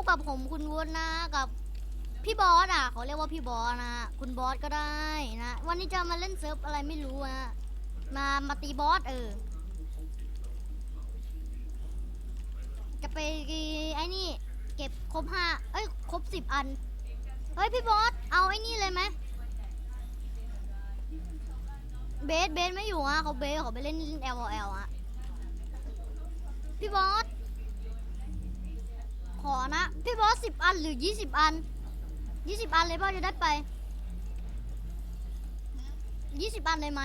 บกับผมคุณวุฒินะกับพี่บอสอะเขาเรียกว่าพี่บอสนะคุณบอสก็ได้นะวันนี้จะมาเล่นเซิร์ฟอะไรไม่รู้อะมามาตีบอสเออ จะไปไอ้นี่ เก็บครบห้าเอ้ยครบสิบอันเฮ้ยพี่บอสเอาไอ้นี่เลยไหมเบสเบสไม่อยู่อะเขาเบสเขาไปเล่น L O L อะพี่บอส ขอนะ พี่บอสสิบอันหรือยี่สิบอันยี่สิบอันเลยเปล่าจะได้ไปยี่สิบอันเลยไหม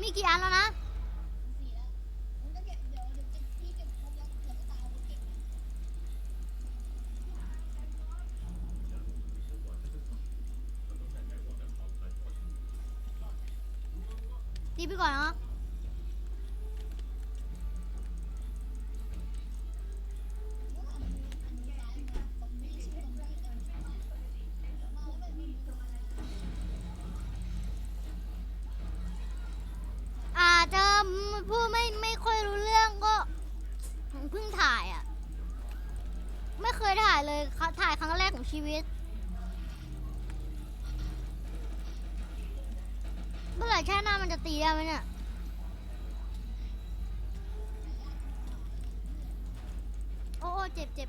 มีกี่อันแล้วนะตีไปก่อนเนาะ เลยเขายเลยถ่ายครั้งแรกของชีวิต เมื่อไหร่แค่หน้ามันจะตีได้ไหมเนี่ย โอ้โอ้เจ็บเจ็บ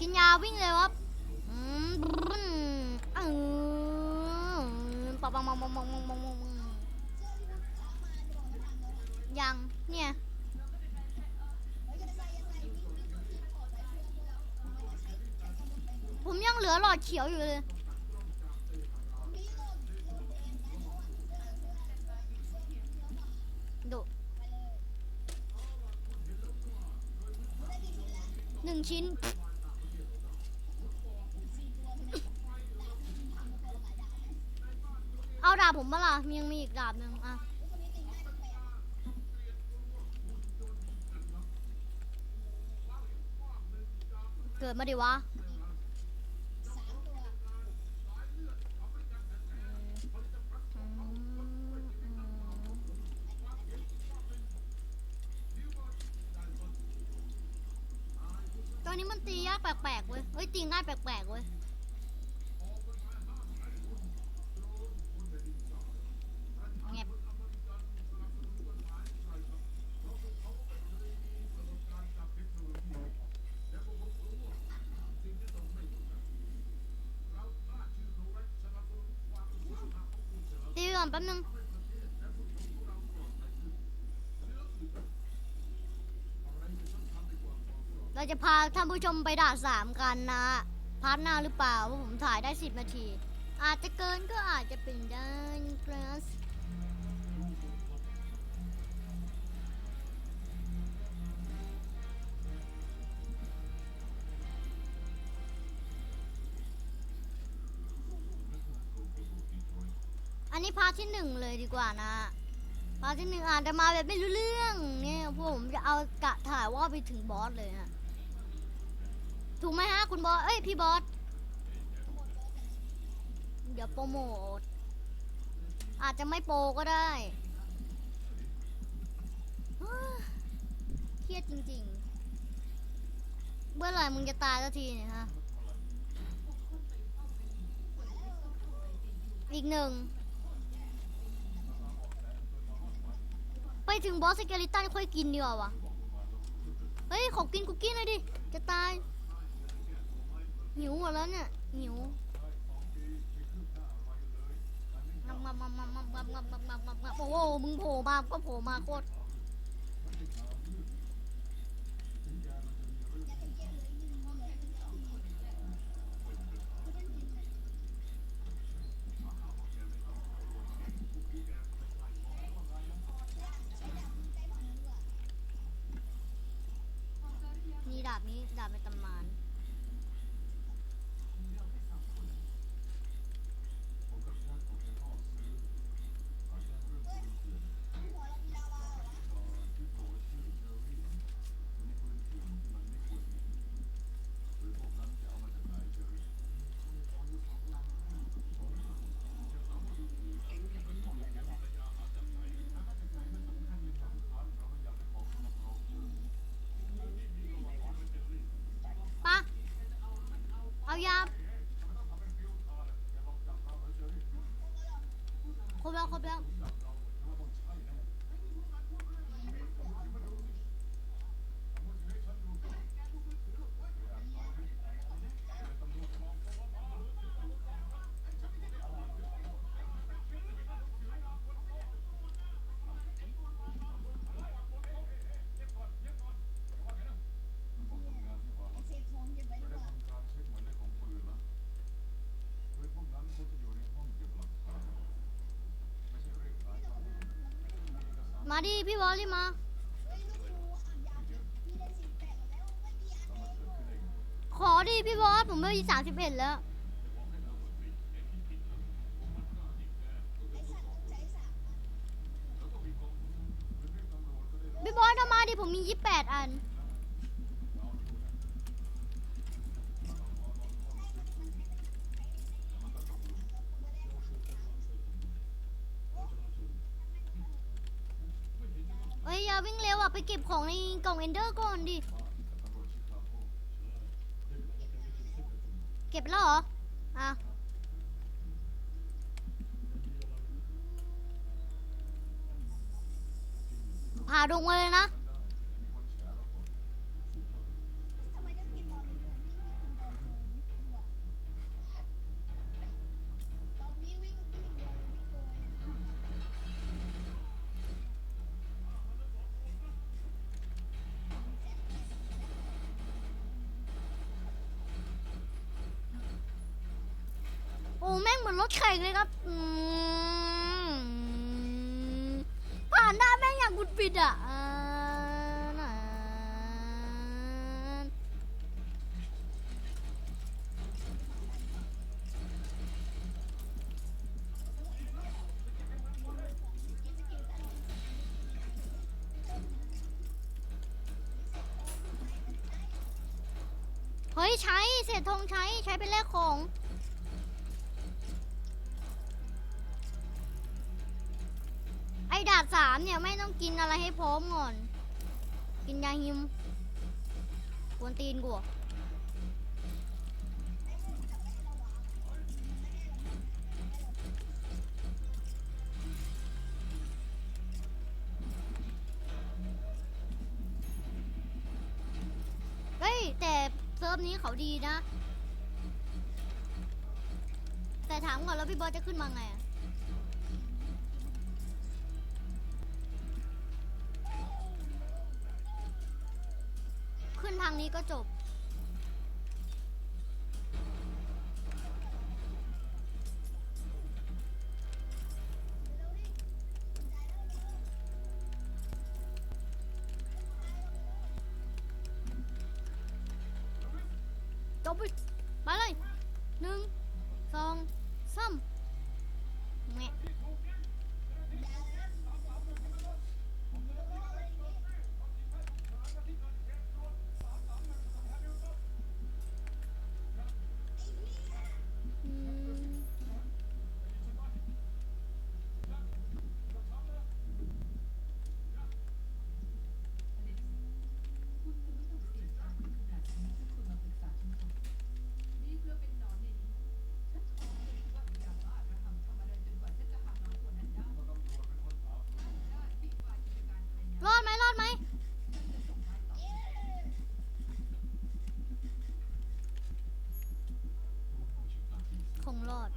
กินยาวิ่งเลยครับอืมบึ้นอืมปังปังปังปังปังปังปังปังยังเนี่ยผมยังเหลือหลอดเขียวอยู่เลยดูหนึ่งชิ้น เอาดาบผมมาล่ะยังมีอีกดาบหนึ่งอะเกิดมาดิวะตอนนี้มันตียากแปลกๆเว้ยเฮ้ยตีง่ายแปลกๆเว้ย ก่อนแป๊บนึงเราจะพาท่านผู้ชมไปด่านสามกันนะพาร์ทหน้าหรือเปล่าเพราะผมถ่ายได้สิบนาที อาจจะเกินก็อาจจะเป็นได้ นนี้พาร์ทที่หนึ่งเลยดีกว่านะพาร์ทที่หนึ่งอาจจะมาแบบไม่รู้เรื่องเนี่ยพวกผมจะเอากะถ่ายว่าไปถึงบอสเลยฮะถูกไหมฮะคุณบอสเอ้ยพี่บอสเดี๋ยวโปรโมทอาจจะไม่โปรก็ได้เฮ้ยเครียดจริงๆเมื่อไหร่มึงจะตายสักทีเนี่ยฮะอีกหนึ่ง ไปถึงบอสสเกลิตันค่อยกินดีกว่าวะเฮ้ย ขอกินคุกกี้หน่อยดิ จะตาย หิวหมดแล้วเนี่ย หิวงับงับงับงับงับงับงับงับงับงับงับโอ้โห มึงโผล่มาก็โผล่มาโคตราบนี้ดาบเป็นตำนาน ปะเอายา ครบแล้วครบแล้ว มาดิพี่บอลรีบมา ขอดิพี่บอสผมไม่มีสามสิบเอ็ดแล้ว พี่บอสเอามาดิผมมียี่แปดอัน เฮ้ยอย่าวิ่งเร็วอะ ไปเก็บ ของในกล่องเอนเดอร์ก่อนดิ เก็บแล้วเหรอ อะ ผ่าดงมาเลยนะ เหมือนรถแข่งเลยครับผ่านได้แม่งอย่างกุดปิดอะเฮ้ยใช้เศษธงใช้ใช้เป็นแลกของ ดาบสามเนี่ยไม่ต้องกินอะไรให้พร้อมก่อน กินยาฮิมกวนตีนกูเฮ้ย แต่เซิร์ฟนี้เขาดีนะ แต่ถามก่อนแล้วพี่บอสจะขึ้นมาไงอะ นี้ก็จบ จบไปมาเลย รอด